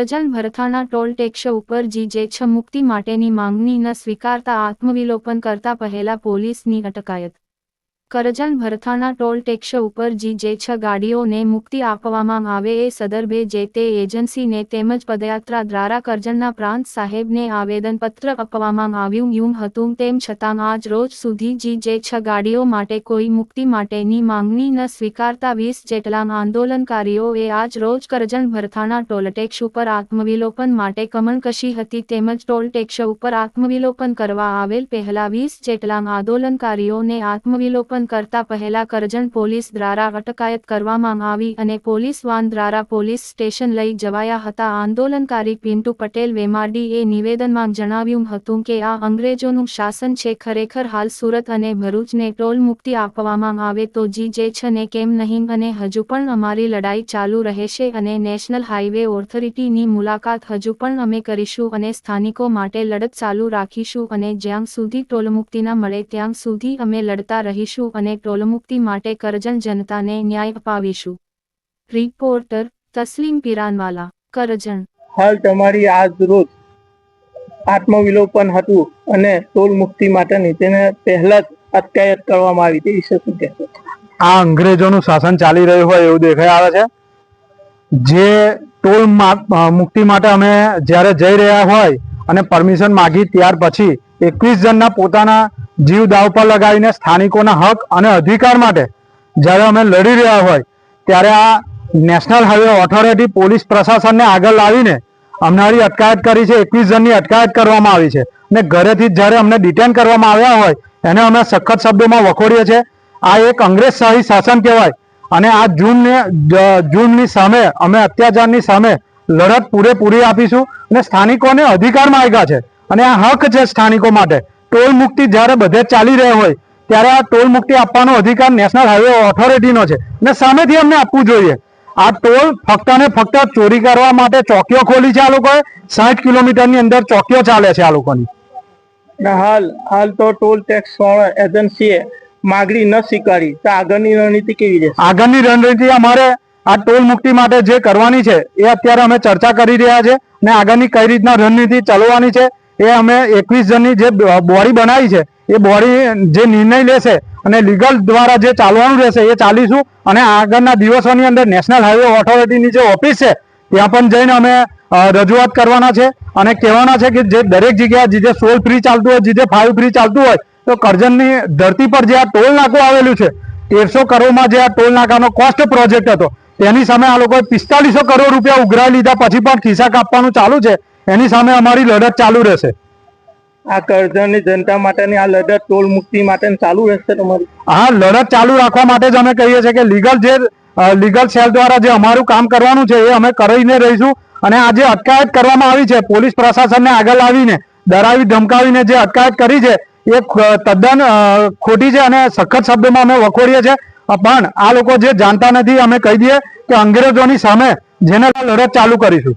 Karjan Bharthana toll tax ઉપર GJ છ મુક્તિ માટેની માંગણી ન સ્વીકારતા આત્મવિલોપન કરતા પહેલા પોલીસની અટકાયત. કરજણ ભરથાના ટોલ ટેક્સ ઉપર જીજે છ ગાડીઓને મુક્તિ આપવામાં આવે એ સદર્ભે જે તે એજન્સીને તેમજ પદયાત્રા દ્વારા કરજણના પ્રાંત સાહેબને આવેદનપત્ર આપવામાં આવ્યું યુમ હતું. તેમ છતાં આજ રોજ સુધી જીજે છ ગાડીઓ માટે કોઈ મુક્તિ માટેની માંગણી ન સ્વીકારતા વીસ જેટલા આંદોલનકારીઓએ આજ રોજ કરજણ ભરથાણા ટોલટેક્સ ઉપર આત્મવિલોપન માટે કમનકશી હતી તેમજ ટોલટેક્સ ઉપર આત્મવિલોપન કરવા આવેલ પહેલા વીસ જેટલા આંદોલનકારીઓને આત્મવિલોપન કરતા પહેલા કરજણ પોલીસ દ્વારા અટકાયત કરવામાં આવી અને પોલીસ વાન દ્વારા પોલીસ સ્ટેશન લઈ જવાયા હતા. આંદોલનકારી પિન્ટુ પટેલ વેમાડીએ નિવેદનમાં જણાવ્યું હતું કે, આ અંગ્રેજોનું શાસન છે, ખરેખર હાલ સુરત અને ભરૂચને ટોલ મુક્તિ આપવામાં આવે તો જી જે છે ને કેમ નહીં? અને હજુ પણ અમારી લડાઈ ચાલુ રહેશે અને નેશનલ હાઈવે ઓથોરિટીની મુલાકાત હજુ પણ અમે કરીશું અને સ્થાનિકો માટે લડત ચાલુ રાખીશું અને જ્યાં સુધી ટોલમુક્તિ ના મળે ત્યાં સુધી અમે લડતા રહીશું. અને ટોલમુક્તિ માટે કરજણ જનતાને ન્યાય અપાવીશું. રિપોર્ટર તસ્લીમ પિરાનવાલા કરજણ. હાલ તમારી આજ રોજ આત્મવિલોપન હતું અને ટોલ મુક્તિ માટેની તેને પહેલા જ અટકાયત કરવામાં આવી તે વિશે શું કહેશો? આ અંગ્રેજોનું શાસન ચાલી રહ્યું હોય એવું દેખાઈ આવે છે. જે ટોલ મુક્તિ માટે અમે જ્યારે જઈ રહ્યા હોય અને પરમિશન માગી ત્યાર પછી એકવીસ જણના પોતાના જીવ દાવ પર લગાવીને સ્થાનિકોના હક અને અધિકાર માટે જ્યારે અમે લડી રહ્યા હોય, ત્યારે આ નેશનલ હાઈવે ઓથોરિટી પોલીસ પ્રશાસનને આગળ લાવીને અમારી અટકાયત કરી છે, એકવીસ જણની અટકાયત કરવામાં આવી છે. અને ઘરેથી જ્યારે અમને ડિટેન કરવામાં આવ્યા હોય, એને અમે સખત શબ્દોમાં વખોડીએ છીએ. આ એક અંગ્રેજ શાહી શાસન કહેવાય. અને આ જૂનને જૂનની સામે, અમે અત્યાચારની સામે લડત પૂરેપૂરી આપીશું અને સ્થાનિકોને અધિકાર માગ્યા છે. અને આ હક છે સ્થાનિકો માટે. ટોલ મુક્તિ જ્યારે બધે ચાલી રહ્યો હોય ત્યારે આ ટોલ મુક્તિ આપવાનો અધિકાર નેશનલ હાઈવે ઓથોરિટીનો છે. અને સામેથી અમને આપવું જોઈએ. આ ટોલ ફક્ત ને ફક્ત ચોરી કરવા માટે ચોકીઓ ખોલી છે આ લોકોએ? સાઠ કિલોમીટરની અંદર ચોકીઓ ચાલે છે આ લોકોની. હાલ હાલ તો ટોલ ટેક્સ એજન્સીએ માગણી ન સ્વીકારી. તો આગળની રણનીતિ કેવી રહેશે? આગળની રણનીતિ અમારે આ ટોલ મુક્તિ માટે જે કરવાની છે એ અત્યારે અમે ચર્ચા કરી રહ્યા છે. ને આગળની કઈ રીતના રણનીતિ ચલાવવાની છે એ અમે એકવીસ જણની જે બોડી બનાવી છે, એ બોડી જે નિર્ણય લેશે અને લીગલ દ્વારા જે ચાલવાનું રહેશે, એ ચાલીશું અને આગળના દિવસોની અંદર નેશનલ હાઈવે ઓથોરિટીની જે ઓફિસ છે, ત્યાં પણ જઈને અમે રજૂઆત કરવાના છે અને કહેવાના છે કે જે દરેક જગ્યાએ જે સોલ ફ્રી ચાલતું હોય, જે ફાઈવ ફ્રી ચાલતું હોય, તો કરજણની ધરતી પર જે આ ટોલ નાકું આવેલું છે, તેરસો કરોડમાં જે આ ટોલ નાકાનો કોસ્ટ પ્રોજેક્ટ હતો, તેની સામે આ લોકોએ પિસ્તાલીસો કરોડ રૂપિયા ઉઘરાવી લીધા, પછી પણ ખિસ્સા કાપવાનું ચાલુ છે એની સામે અમારી લડત ચાલુ રહેશે. આ કરજણની જનતા માટેની આ લડત ટોલ મુક્તિ માટે ચાલુ રહેશે તમારી. હા લડત ચાલુ રાખવા માટે જ અમે કહીએ છીએ કે લીગલ જે લીગલ સેલ દ્વારા જે અમારું કામ કરવાનું છે એ અમે કરીને રહીશું અને આ જે અટકાયત કરવામાં આવી છે પોલીસ પ્રશાસનને આગળ આવીને ડરાવી ધમકાવીને જે અટકાયત કરી છે એ તદ્દન ખોટી છે અને સખત શબ્દોમાં અમે વખોડીએ છીએ. પણ આ લોકો જે જાણતા નથી અમે કહી દઈએ કે અંગ્રેજોની સામે જેને લડત ચાલુ કરીશું.